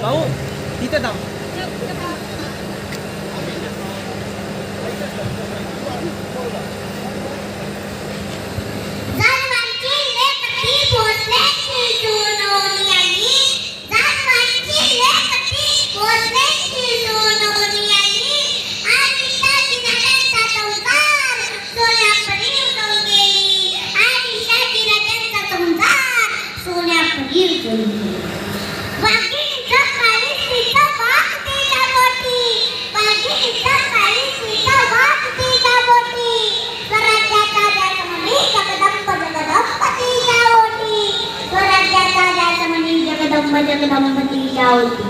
Bau. Kita tak Yang kita.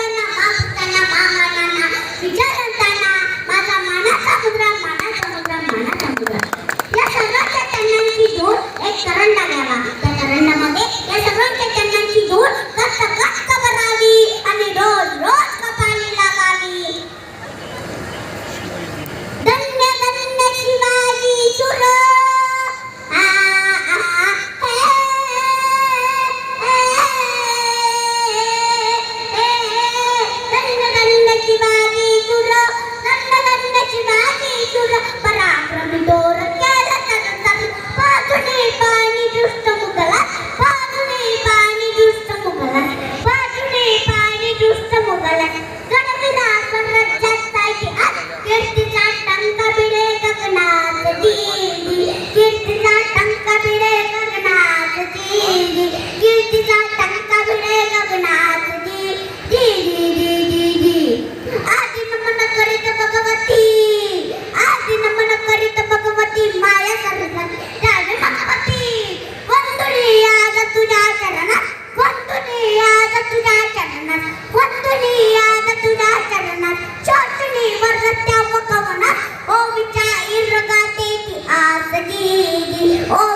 Oh!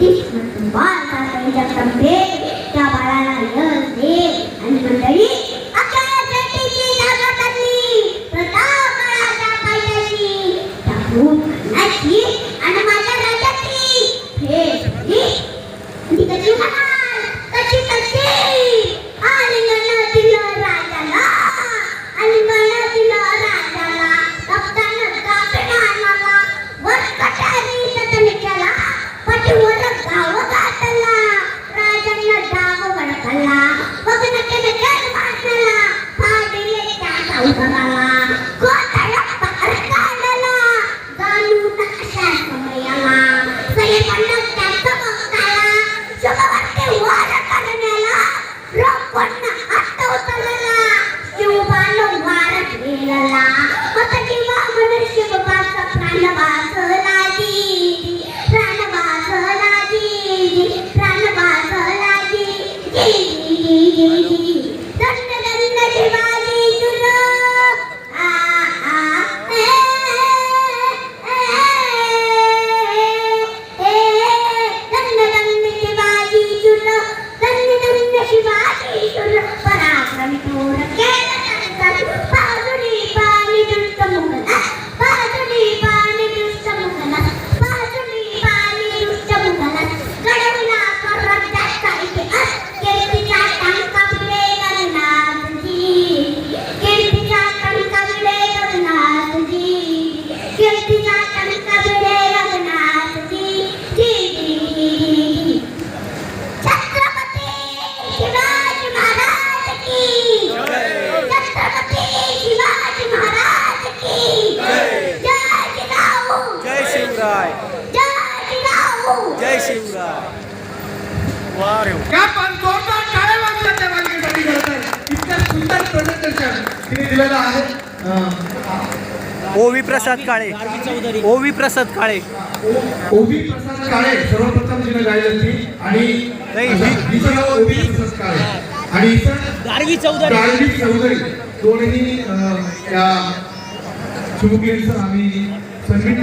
Krishna बाल त्या बाळाला 一点一点。शिवराय. जय शिवराय. वारे. या पंतोचा काय वाटलं त्या मागणीसाठी करतात इतक्या सुंदर प्रदर्शन तिने दिलेलं आहे. ओवी प्रसाद काळे. ओवी प्रसाद काळे. ओवी प्रसाद काळे सर्वप्रथम तिने गायलं ती आणि ओवी प्रसाद काळे. आणि गारवी चौधरी. गारवी चौधरी. दोनही या शुभगिरीचं आम्ही संगीत